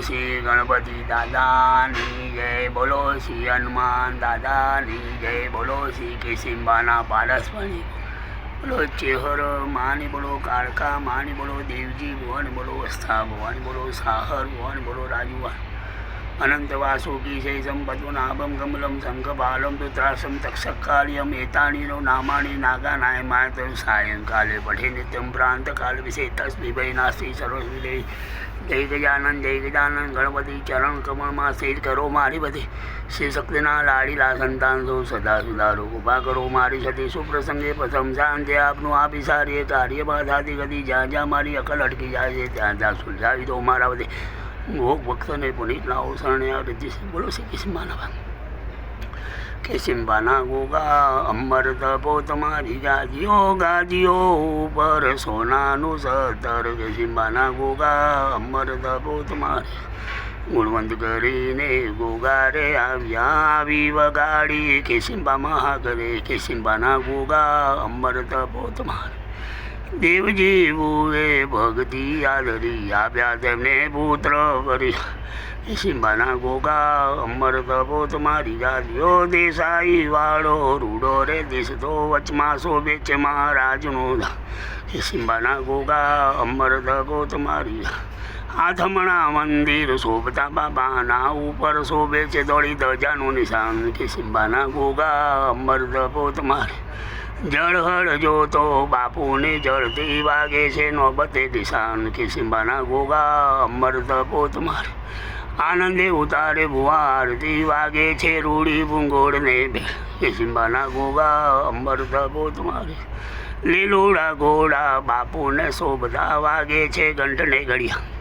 શ્રી ગણપતિ દાદાની જય. બોલો શ્રી હનુમાન દાદાની જય. બોલો શ્રી કિસિમ્બાના પારસપણી. બોલો ચેહર, માની બોલો કાળકા, માની બોલો દેવજી ભુવન બોલો અસ્થા ભવાની બોલો સાહર ભવન બોલો રાજુવા છે સંપદુનાભમ કમલમ શંખપાલમ તુત્રાસમ તક્ષકાળિયમ એતાણીનો નામાણી નાગાનાય માય સાયંકાલે પઠે નિત્યમ પ્રાંતકાલ વિશે તસ્મી ભય નાસ્તિ સર્વવિલે જય ગજાનંદ જય ગજાનંદ ગણપતિ ચરણ કમળમાં સ્થિર કરો મારી બધી શ્રી શક્તિના લાડીલા સંતાન સૌ સદા સુધારો ઊભા કરો મારી સતી સુપ્રસંગે પ્રથમ શાંતિ આપનું આપી સારી કાર્ય બાધાથી ગતિ જ્યાં જ્યાં મારી અકલ અટકી જાય છે ત્યાં ત્યાં સુલઝાવી દો મારા બધે ભક્તને પુનિત લાવો, શરણે રિદ્ધિ બોલો શ્રી કિસ્માના કે સિંબાના ગોગા, અમર તપો તમારી ગાજીઓ ગાજીઓ ઉપર સોનાનું સતર. કે ગોગા, અમર તપો તમારી. ગુણવંત કરીને ગોગા રે આવ્યા, આવી વગાડી. કે સિંબા મહાગરે, કે સિંબાના ગોગા, અમર તપો તમારી. દેવજી બુએ ભક્તિ આદરી આપ્યા તેમને પુત્ર કરી સિંબાના ગોગા અમર તપો તમારી જાદ્યો દેસાઈ વાળો રૂડો રે દેશ વચમાં શોભે છે મહારાજનો. સિંબાના ગોગા અમર તપો તમારી આથમણા મંદિર શોભતા બાબાના ઉપર શોભે છે દોડી ધજાનું નિશાન. કે સિંબાના ગોગા અમર તપો તમારી જળહળ જોતો બાપુને જળતી વાગે છે નોબતે દિશાન કિસિંબાના ગોગા અમર પોત માર. આનંદે ઉતારે ભુવા આરતી વાગે છે રૂડી ભૂંગોળને બે કિસિંબાના ગોગા અમર પોત મારે. લીલુડા ઘોડા બાપુને શોભતા વાગે છે ઘંટને ઘડિયા.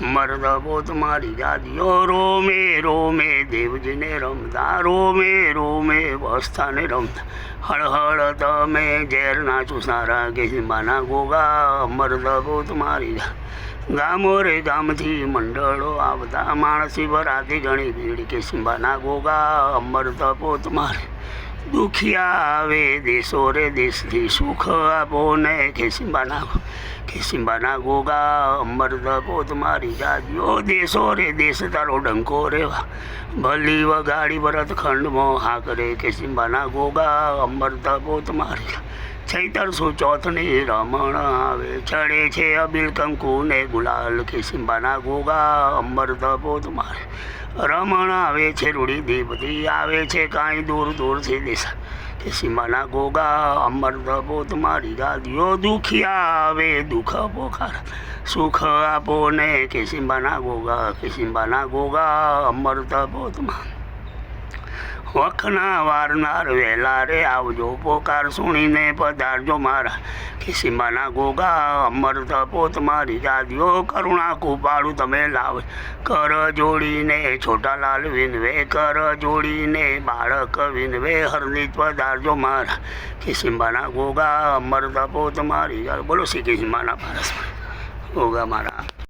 મર્દ પોત મારી જાદીઓ રોમે રોમે, દેવજીને રમતા, રોમે રોમે વસ્થાને રમતા. હળહળ તમે ઝેરના ચુસારા કે સિંબાના ગોગા, મર્દ પોત મારી જા. ગામો રે ગામથી મંડળો આવતા, માણસી ભરાતી ઘણી ભીડ કે સિંબાના ગોગા અમૃત પોત મારે. દુખિયા આવે, દેશો રે દેશથી સુખ આપો ને. કે સિંબાના કે સિંબાના ગોગા અમૃત પોત મારી જાજો દેશો રે દેશ તારો ડંકો રેવા. ભલી વગાડી ભરત ખંડમાં હા કરે કે સિંબાના ગોગા અમૃત પોત મારી ચૈતર સુ ચોથની રમણ આવે. ચડે છે અબિલ કંકુ ને ગુલાલ કેસિંબાના ગોગા અમૃત પોત મારે. રમણ આવે છે રૂડી દેવતી આવે છે કાંઈ દૂર દૂરથી દિશા. કે સીમાના ગોગા અમૃત પોત મારી ગાદીઓ દુખિયા આવે, દુઃખ પોખાર. સુખ આપો ને કે ગોગા કે ગોગા ગોગા અમૃત પોતમાં વખના વારનાર વહેલા રે આવજો, પોકાર સુણીને પધારજો મારા. કિસીમાના ગોગા અમર પોત મારી જાદીઓ કરુણા કુપાળું તમે લાવ. કર જોડીને છોટાલાલ વિનવે, કર જોડીને બાળક વિનવે હરદિત પધારજો મારા. કિસીમાના ગોગા અમર પોત મારી બોલો શ્રી કિસીમાના પારસ. ગોગા મારા.